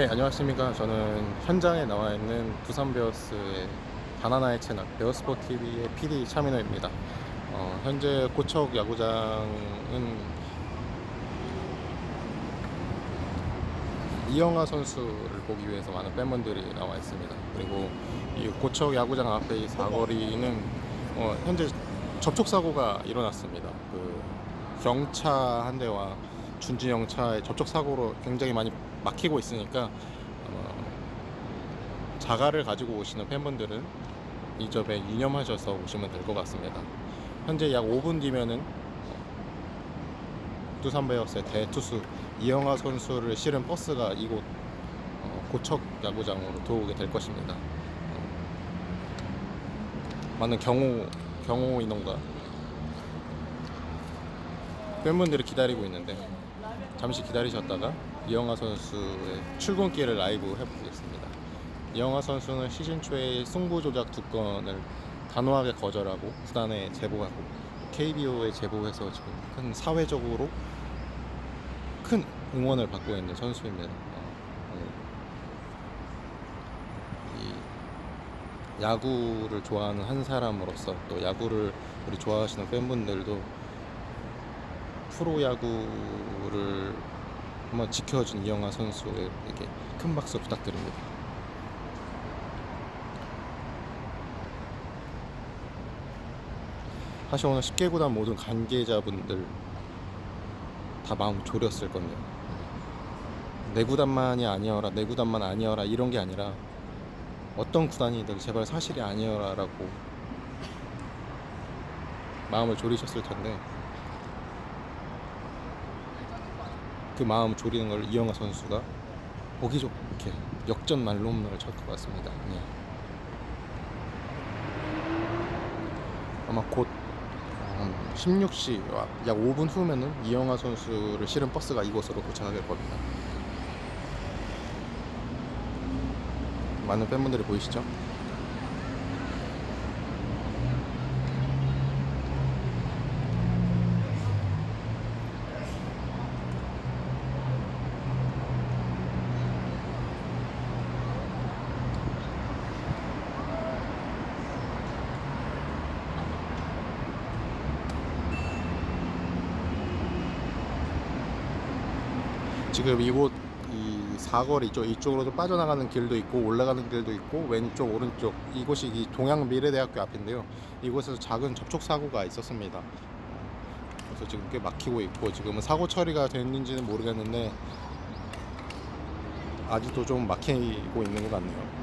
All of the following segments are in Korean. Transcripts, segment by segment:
예, 안녕하십니까. 저는 현장에 나와 있는 두산 베어스의 바나나의 채널 베어스포 TV의 PD 차민호입니다. 어, 현재 고척 야구장은 이영하 선수를 보기 위해서 많은 팬분들이 나와 있습니다. 그리고 이 고척 야구장 앞에 이 사거리는 어, 현재 접촉 사고가 일어났습니다. 그 경차 한 대와 준진영 차의 접촉 사고로 굉장히 많이 막히고 있으니까 어, 자가를 가지고 오시는 팬분들은 이 점에 유념하셔서 오시면 될 것 같습니다. 현재 약 5분 뒤면은 어, 두산 베어스의 대투수 이영하 선수를 실은 버스가 이곳 어, 고척 야구장으로 들어오게 될 것입니다. 어, 많은 경호 경호 인원과 팬분들이 기다리고 있는데 잠시 기다리셨다가 이영하 선수의 출근길을 라이브 해보겠습니다. 이영하 선수는 시즌 초에 승부 조작 두 건을 단호하게 거절하고 구단에 제보하고 KBO에 제보해서 지금 큰 사회적으로 큰 응원을 받고 있는 선수입니다. 어, 이 야구를 좋아하는 한 사람으로서 또 야구를 우리 좋아하시는 팬분들도 프로야구를 한번 지켜준 이영하 선수에게 큰 박수 부탁드립니다. 사실 오늘 10개 구단 모든 관계자분들 다 마음 졸였을 건데요. 내 구단만이 아니어라, 내 구단만 아니어라 이런 게 아니라 어떤 구단이든 제발 사실이 아니어라라고 마음을 졸이셨을 텐데 그 마음 졸이는 걸 이영하 선수가 보기 좋게 역전 말로 홈런을 쳤것 같습니다. 네. 아마 곧 음, 16시 약 5분 후면은 이영하 선수를 실은 버스가 이곳으로 도착할 겁니다. 많은 팬분들이 보이시죠? 지금 이곳 이 사거리 이쪽 이쪽으로도 빠져나가는 길도 있고 올라가는 길도 있고 왼쪽 오른쪽 이곳이 이 동양 미래대학교 앞인데요. 이곳에서 작은 접촉 사고가 있었습니다. 그래서 지금 꽤 막히고 있고 지금은 사고 처리가 됐는지는 모르겠는데 아직도 좀 막히고 있는 것 같네요.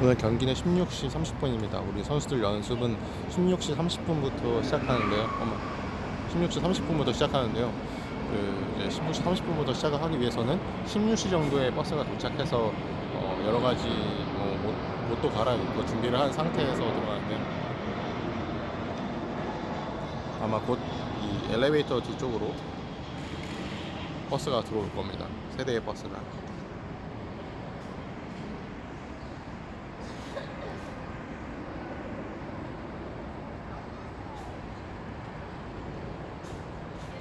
오늘 경기는 16시 30분입니다. 우리 선수들 연습은 16시 30분부터 시작하는데요. 어머, 16시 30분부터 시작하는데요. 그 이제 16시 30분부터 시작을 하기 위해서는 16시 정도에 버스가 도착해서 어, 여러 가지 뭐 옷- 옷도 갈아입고 준비를 한 상태에서 들어가는데 아마 곧 이 엘리베이터 뒤쪽으로 버스가 들어올 겁니다. 세 대의 버스가.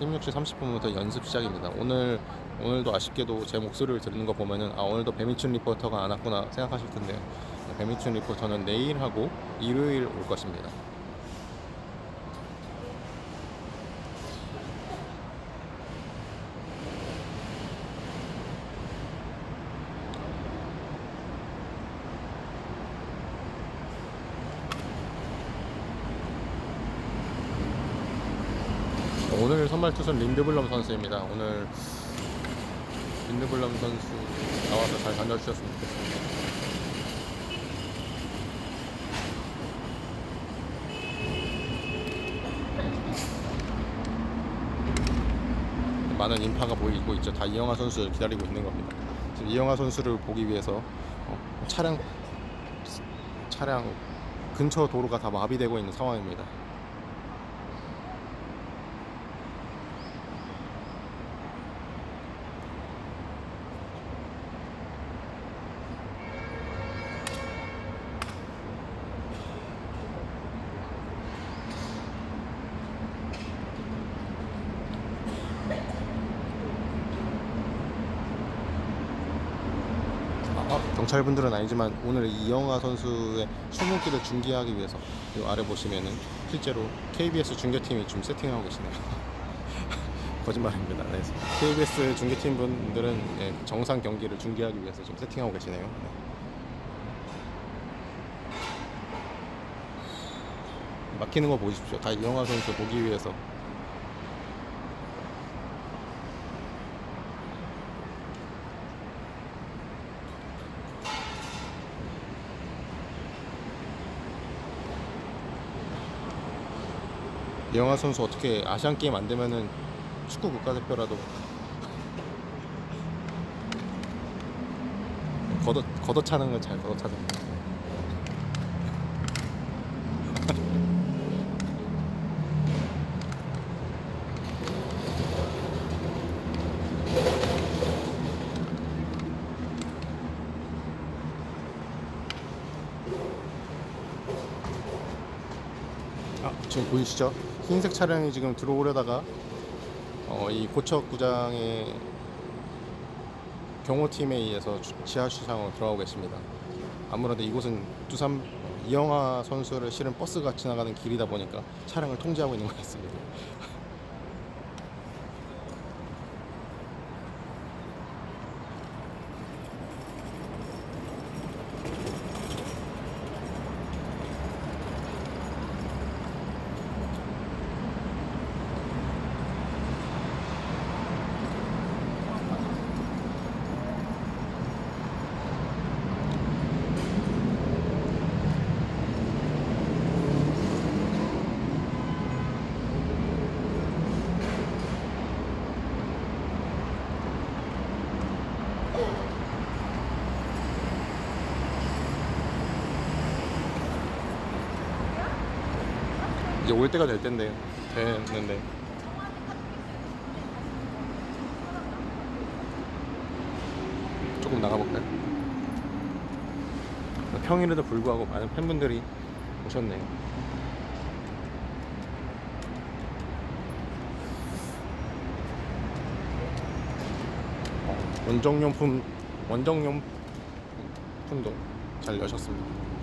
(16시 30분부터) 연습 시작입니다. 오늘 오늘도 아쉽게도 제 목소리를 들는 거 보면은 아 오늘도 배미춘 리포터가 안 왔구나 생각하실 텐데 배미춘 리포터는 내일 하고 일요일 올 것입니다 오늘 선발 투수는 린드블럼 선수입니다. 오늘 린드블럼 선수 나와서 잘 던져주셨으면 좋겠습니다. 많은 인파가 보이고 있죠. 다 이영하 선수를 기다리고 있는 겁니다. 지금 이영하 선수를 보기 위해서 어, 차량 차량 근처 도로가 다 마비되고 있는 상황입니다. 경찰분들은 아니지만 오늘 이영하 선수의 출근길을 중계하기 위해서 이 아래 보시면은 실제로 KBS 중계팀이 좀 세팅하고 계시네요. 거짓말입니다. 네. KBS 중계팀 분들은 예, 정상 경기를 중계하기 위해서 좀 세팅하고 계시네요. 네. 막히는 거 보십시오. 다 이영하 선수 보기 위해서 이영하 선수 어떻게 아시안 게임 안 되면은 축구 국가대표라도 걷어 걷어차는 건 잘 걷어차는 거. 아, 지금 보이시죠? 흰색 차량이 지금 들어오려다가 어, 이 고척구장의 경호팀에 의해서 주- 지하주차장으로 들어가고 계십니다. 아무래도 이곳은 두산 이영하 선수를 실은 버스가 지나가는 길이다 보니까 차량을 통제하고 있는 것 같습니다. 이제 올 때가 될 텐데 됐는데 조금 나가볼까요? 평일에도 불구하고 많은 팬분들이 오셨네요. 어, 원정용품 원정용품도 잘 여셨습니다.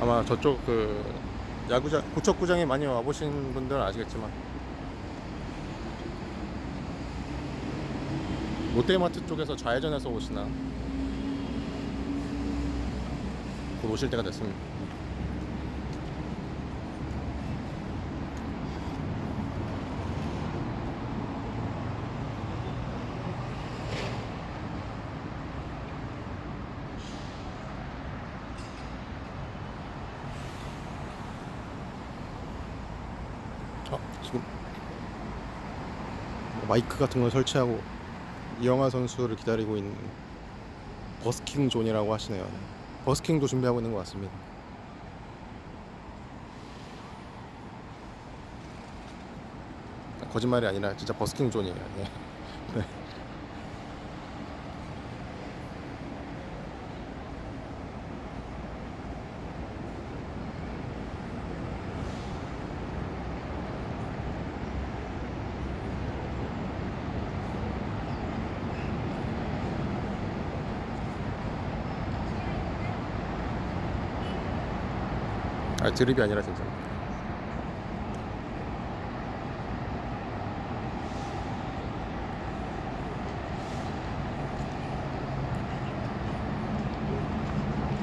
아마 저쪽 그 야구장 고척구장에 많이 와보신 분들은 아시겠지만 롯데마트 쪽에서 좌회전해서 오시나 곧 오실 때가 됐습니다. 아, 지금 마이크 같은 걸 설치하고 이영하 선수를 기다리고 있는 버스킹 존이라고 하시네요. 버스킹도 준비하고 있는 것 같습니다. 거짓말이 아니라 진짜 버스킹 존이에요. 아 드립이 아니라 진짜.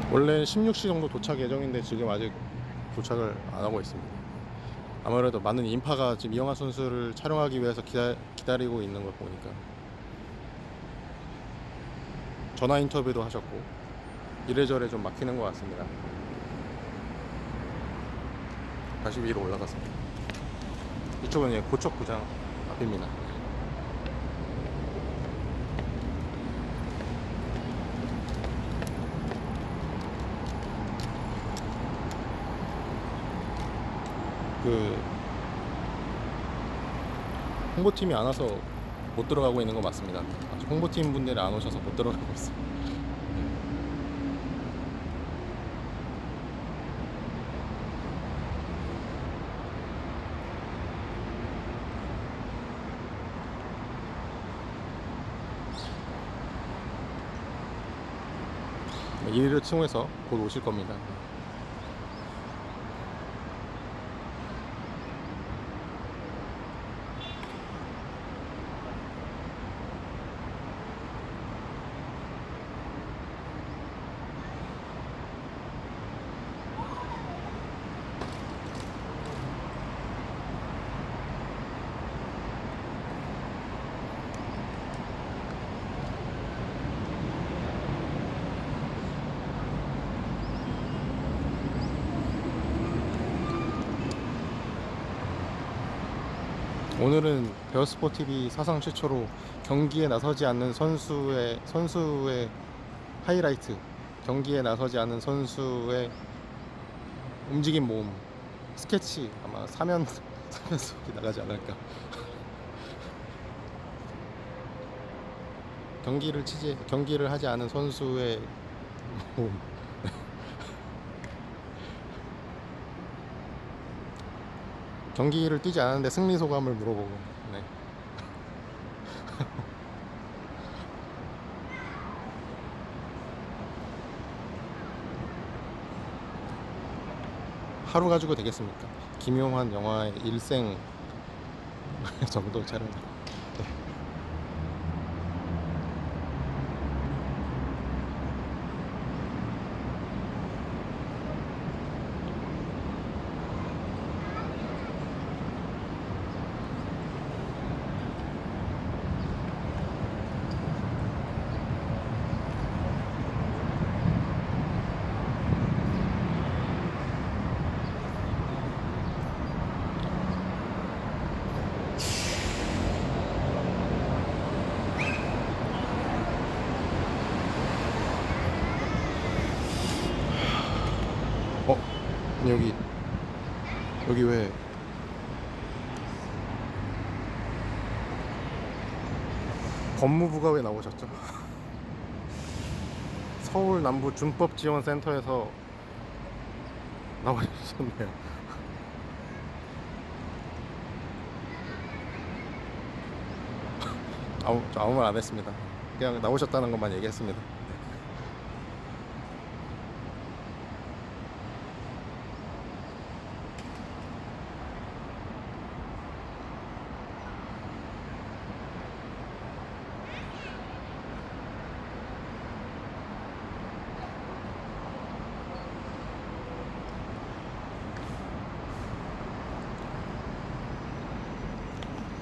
원래 16시 정도 도착 예정인데 지금 아직 도착을 안 하고 있습니다. 아무래도 많은 인파가 지금 이영하 선수를 촬영하기 위해서 기다, 기다리고 있는 걸 보니까 전화 인터뷰도 하셨고 이래저래 좀 막히는 것 같습니다. 다시 위로 올라갔습니다. 이쪽은 예, 고척구장 앞입니다. 그 홍보팀이 안 와서 못 들어가고 있는 거 맞습니다. 아직 홍보팀 분들이 안 오셔서 못 들어가고 있어요. 이를 통해서 곧 오실 겁니다. 오늘은 베어스포 TV 사상 최초로 경기에 나서지 않는 선수의 선수의 하이라이트 경기에 나서지 않은 선수의 움직임 모음 스케치 아마 사면 사면 속이 나가지 않을까. 경기를 치지 경기를 하지 않은 선수의 모 경기를 뛰지 않았는데 승리 소감을 물어보고 네. 하루 가지고 되겠습니까? 김용환 영화의 일생 정도 촬영. 네. 어 여기 여기 왜 법무부가 왜 나오셨죠? 서울 남부 준법 지원 센터에서 나오셨네요. 아무 저 아무 말 안 했습니다. 그냥 나오셨다는 것만 얘기했습니다.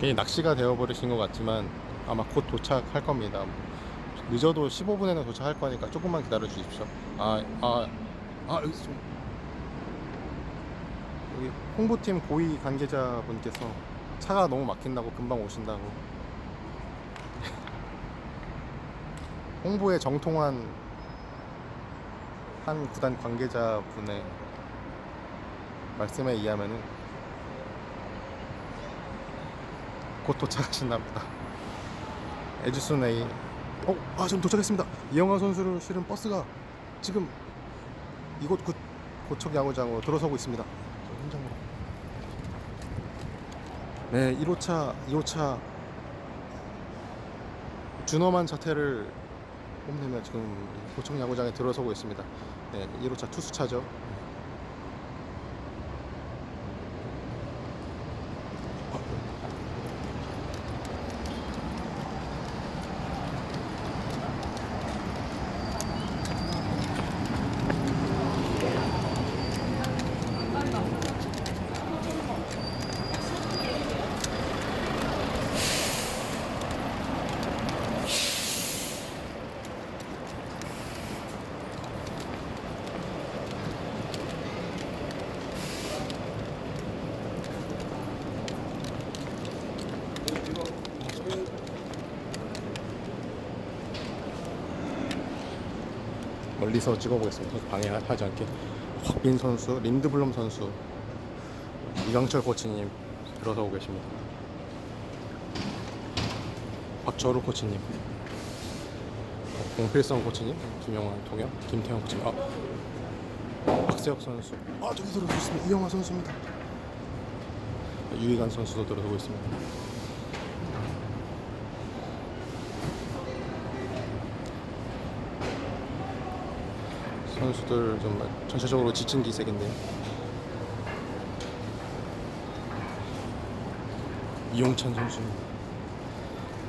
괜히 낚시가 되어버리신 것 같지만 아마 곧 도착할 겁니다. 늦어도 15분에는 도착할 거니까 조금만 기다려 주십시오. 아, 아, 아, 여기 홍보팀 고위 관계자분께서 차가 너무 막힌다고 금방 오신다고. 홍보에 정통한 한 구단 관계자분의 말씀에 의하면은 곧 도착하신답니다. A. 어, 아, 지금 도착했습니다. 이영하 선수를 실은 버스가 지금 이곳 그 고척 야구장으로 들어서고 있습니다. 저 현장으로. 네, 1호차, 2호차 준엄한 자태를 뽐내며 지금 고척 야구장에 들어서고 있습니다. 네, 1호차 투수차죠. 멀리서 찍어보겠습니다. 방해하지 않게. 곽빈 선수, 린드블럼 선수, 이강철 코치님 들어서고 계십니다. 박철우 코치님, 어, 공필성 코치님, 김영환, 동현, 김태형 코치님, 아, 박세혁 선수, 아 저기 들어서 있습니다. 이영하 선수입니다. 유희관 선수도 들어서고 있습니다. 선수들 좀 전체적으로 지친 기색인데요. 이용찬 선수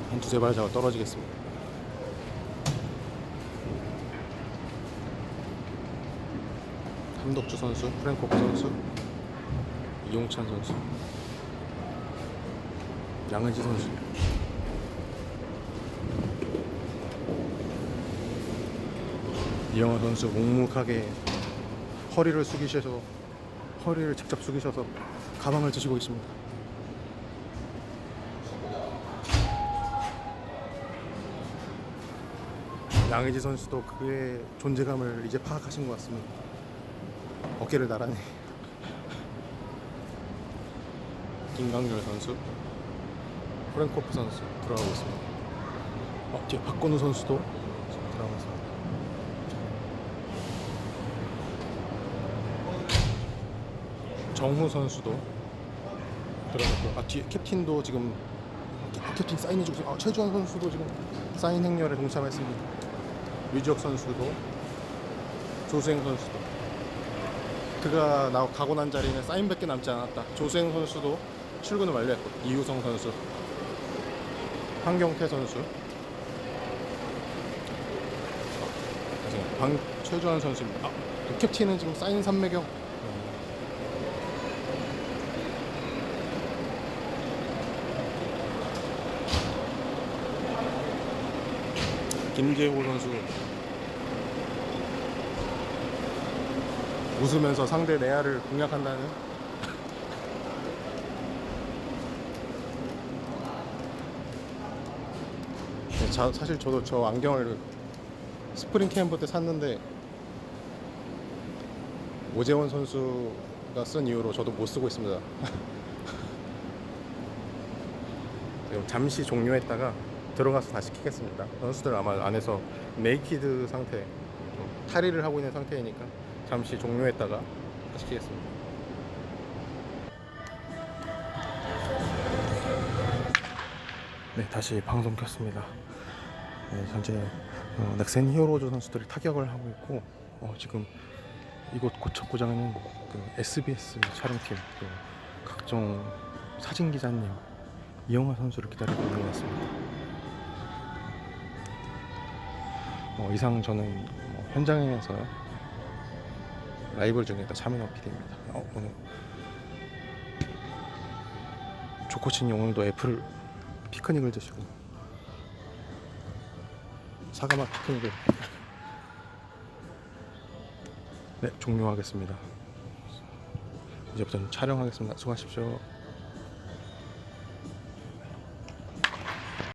한 두세 발자가 떨어지겠습니다. 함덕주 선수, 프랭코프 선수, 이용찬 선수, 양은지 선수. 이영하 선수 묵묵하게 허리를 숙이셔서 허리를 직접 숙이셔서 가방을 드시고 있습니다. 양의지 선수도 그의 존재감을 이제 파악하신 것 같습니다. 어깨를 나란히. 김강렬 선수, 프랭코프 선수 들어가고 있습니다. 어, 뒤에 박건우 선수도 있습니다. 정후 선수도 들어갔고 아 뒤에 캡틴도 지금 캡- 캡틴 사인해주고 있어요. 아, 최주환 선수도 지금 사인 행렬에 동참했습니다. 류지혁 선수도 조수행 선수도 그가 나 가고 난 자리는 사인밖에 남지 않았다. 조수행 선수도 출근을 완료했고 이우성 선수, 황경태 선수, 어, 방 최주환 선수입니다. 아, 그 캡틴은 지금 사인 삼매경 김재호 선수 웃으면서 상대 내야를 공략한다는 네, 자, 사실 저도 저 안경을 스프링 캠프 때 샀는데 오재원 선수가 쓴 이후로 저도 못 쓰고 있습니다. 지금 잠시 종료했다가 들어가서 다시 키겠습니다. 선수들 아마 안에서 네이키드 상태, 어, 탈의를 하고 있는 상태이니까 잠시 종료했다가 다시 키겠습니다. 네, 다시 방송 켰습니다. 네, 현재 어, 넥센 히어로즈 선수들이 타격을 하고 있고 어, 지금 이곳 고척구장에는 그 SBS 촬영팀, 또 각종 사진 기자님, 이영하 선수를 기다리고 있는 것 같습니다. 어, 이상 저는 뭐 현장에서 라이벌 중에 차민호 PD입니다. 어, 오늘 조코치님 오늘도 애플 피크닉을 드시고 사과맛 피크닉을 네 종료하겠습니다. 이제부터는 촬영하겠습니다. 수고하십시오.